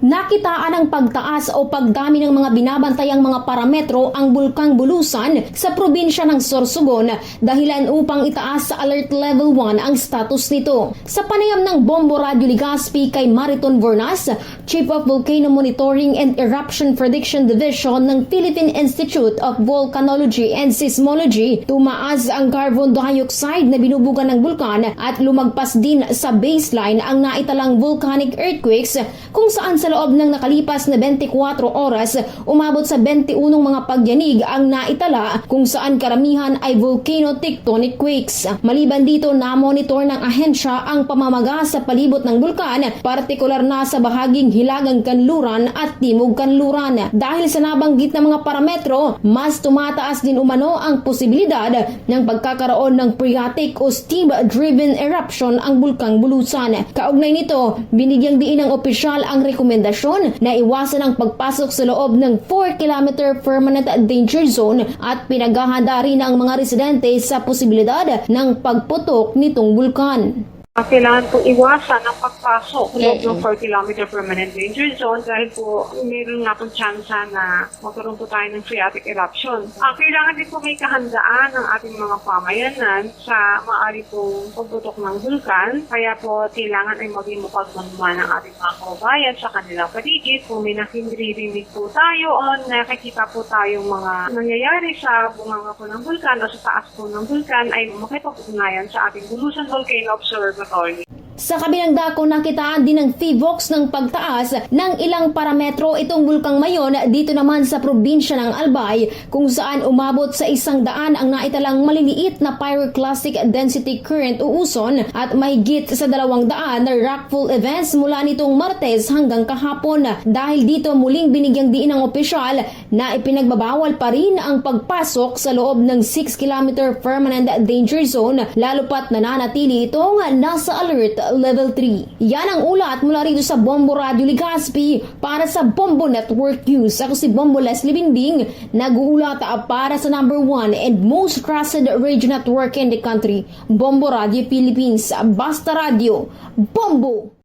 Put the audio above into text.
Nakitaan ang pagtaas o pagdami ng mga binabantayang mga parametro ang Bulkang Bulusan sa probinsya ng Sorsogon dahilan upang itaas sa Alert Level 1 ang status nito. Sa panayam ng Bombo Radio Ligaspi kay Mariton Vornas, Chief of Volcano Monitoring and Eruption Prediction Division ng Philippine Institute of Volcanology and Seismology, tumaas ang carbon dioxide na binubugan ng bulkan at lumagpas din sa baseline ang naitalang volcanic earthquakes kung saan sa loob ng nakalipas na 24 oras, umabot sa 21 mga pagyanig ang naitala kung saan karamihan ay volcano tectonic quakes. Maliban dito, na-monitor ng ahensya ang pamamaga sa palibot ng bulkan, partikular na sa bahaging hilagang kanluran at timog kanluran. Dahil sa nabanggit na mga parametro, mas tumataas din umano ang posibilidad ng pagkakaroon ng phreatic o steam-driven eruption ang bulkang bulusan. Kaugnay nito, binigyang diin ng opisyal ang rekomendasyon na iwasan ang pagpasok sa loob ng 4 km permanent danger zone at pinaghahanda rin ang mga residente sa posibilidad ng pagputok nitong bulkan. Kailangan po iwasan ang pagpasok sa loob ng 4 km permanent danger zone dahil po meron nga pong tsansa na magkaroon po tayo ng phreatic eruption. Ah, kailangan din po may kahandaan ng ating mga pamayanan sa maaari pong pagputok ng vulkan. Kaya po kailangan ay maging mapagmanuman ng ating mga kababayan sa kanilang paligid. Kung may nakindirinig po tayo o nakikita po tayong mga nangyayari sa bunganga po ng vulkan o sa taas po ng vulkan ay makipag-ugnayan sa ating Bulusan Volcano 最后一 Sa kabilang dako nakitaan din ng FIVOX ng pagtaas ng ilang parametro itong bulkang mayon dito naman sa probinsya ng Albay kung saan umabot sa isang daan ang naitalang maliliit na pyroclastic density current o uson at mahigit sa dalawang daan na rockfall events mula nitong Martes hanggang kahapon. Dahil dito muling binigyang diin ng opisyal na ipinagbabawal pa rin ang pagpasok sa loob ng 6 km permanent danger zone lalo pat nananatili itong nasa alert level 3. Yan ang ulat mula rito sa Bombo Radio Ligaspi para sa Bombo Network News. Ako si Bombo Leslie Bingbing, nag-uulat para sa number 1 and most trusted radio network in the country, Bombo Radio Philippines. Basta Radio, Bombo!